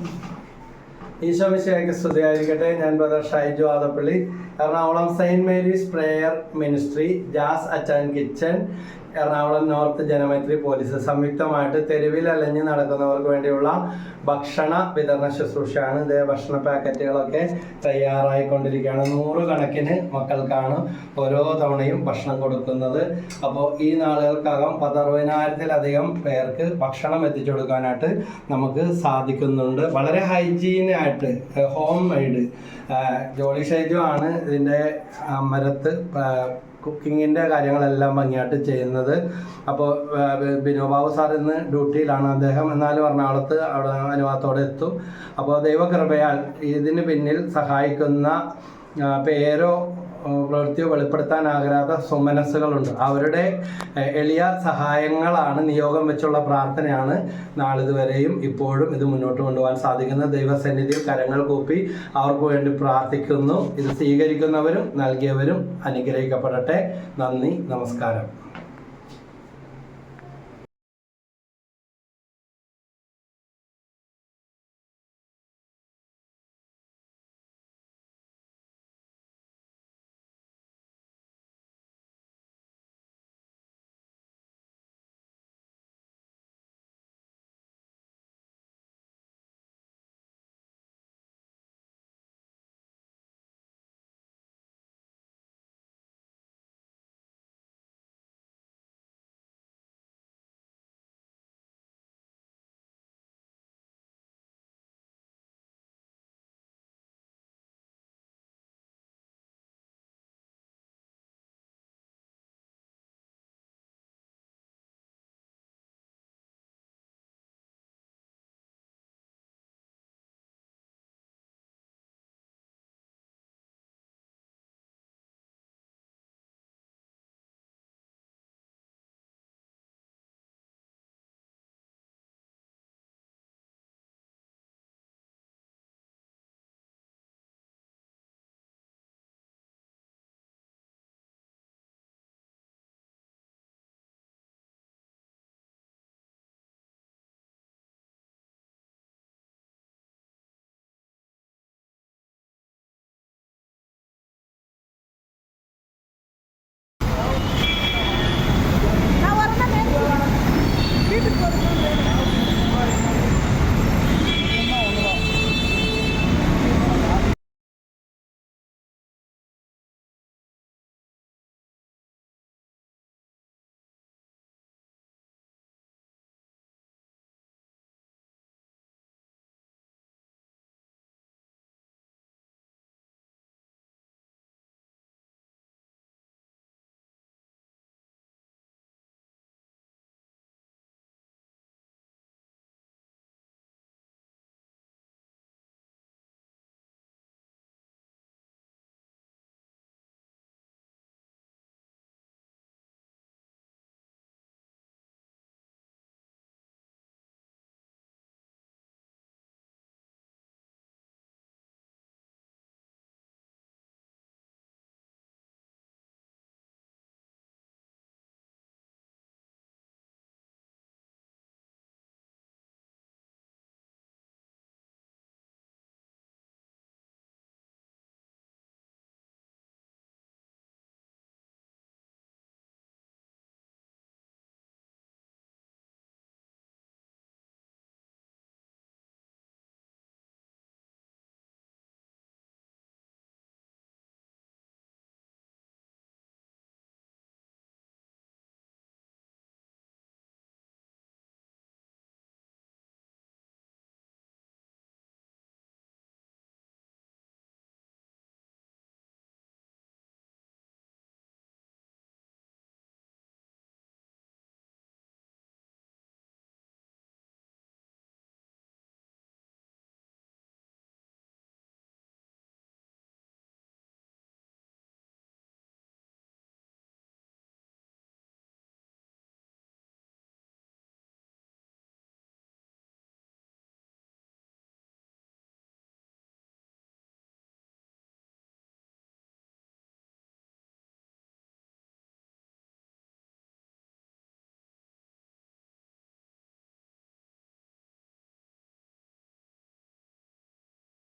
Mm. Isho മിശിഹായ്ക്ക് സ്തുതിയായിരിക്കട്ടെ. ഞാൻ brother Shaiju Adappally. Ernakulam saint Mary's prayer ministry jazz അച്ചൻ kitchen Ernakulam north Janamaithri police. സംയുക്തമായിട്ട് തെരുവിൽ അലഞ്ഞ് നടക്കുന്നവർക്ക് വേണ്ടിയുള്ള ഭക്ഷണ വിതരണ ശുശ്രൂഷയാണ്. ഇതേ ഭക്ഷണ പാക്കറ്റുകളൊക്കെ തയ്യാറായിക്കൊണ്ടിരിക്കുകയാണ്. നൂറുകണക്കിന് മക്കൾക്കാണ് ഓരോ തവണയും ഭക്ഷണം കൊടുക്കുന്നത്. അപ്പോൾ ഈ നാളുകൾക്കകം പതറുപതിനായിരത്തിലധികം പേർക്ക് ഭക്ഷണം എത്തിച്ചു കൊടുക്കാനായിട്ട് നമുക്ക് സാധിക്കുന്നുണ്ട്. വളരെ ഹൈജീനായിട്ട് ഹോം മെയ്ഡ് ജോളി ഷൈജു ആണ് ഇതിന്റെ അമരത്ത് കുക്കിങ്ങിന്റെ കാര്യങ്ങളെല്ലാം ഭംഗിയായിട്ട് ചെയ്യുന്നത്. അപ്പോൾ ബിനോബാബു സാർ ഇന്ന് ഡ്യൂട്ടിയിലാണ്. അദ്ദേഹം എന്നാലും എറണാകുളത്ത് അവിടെ അനുവാദത്തോടെ എത്തും. അപ്പോൾ ദൈവകൃപയാൽ ഇതിന് പിന്നിൽ സഹായിക്കുന്ന പേരോ പ്രവൃത്തിയോ വെളിപ്പെടുത്താനാകാത്ത സുമനസ്സുകളുണ്ട് അവരുടെ എളിയ സഹായങ്ങളാണ് നിയോഗം വെച്ചുള്ള പ്രാർത്ഥനയാണ് നാളിതുവരെയും ഇപ്പോഴും ഇത് മുന്നോട്ട് കൊണ്ടുപോകാൻ സാധിക്കുന്നത്. ദൈവസന്നിധിയിൽ കരങ്ങൾ കൂപ്പി അവർക്ക് വേണ്ടി പ്രാർത്ഥിക്കുന്നു. ഇത് സ്വീകരിക്കുന്നവരും നൽകിയവരും അനുഗ്രഹിക്കപ്പെടട്ടെ. നന്ദി നമസ്കാരം.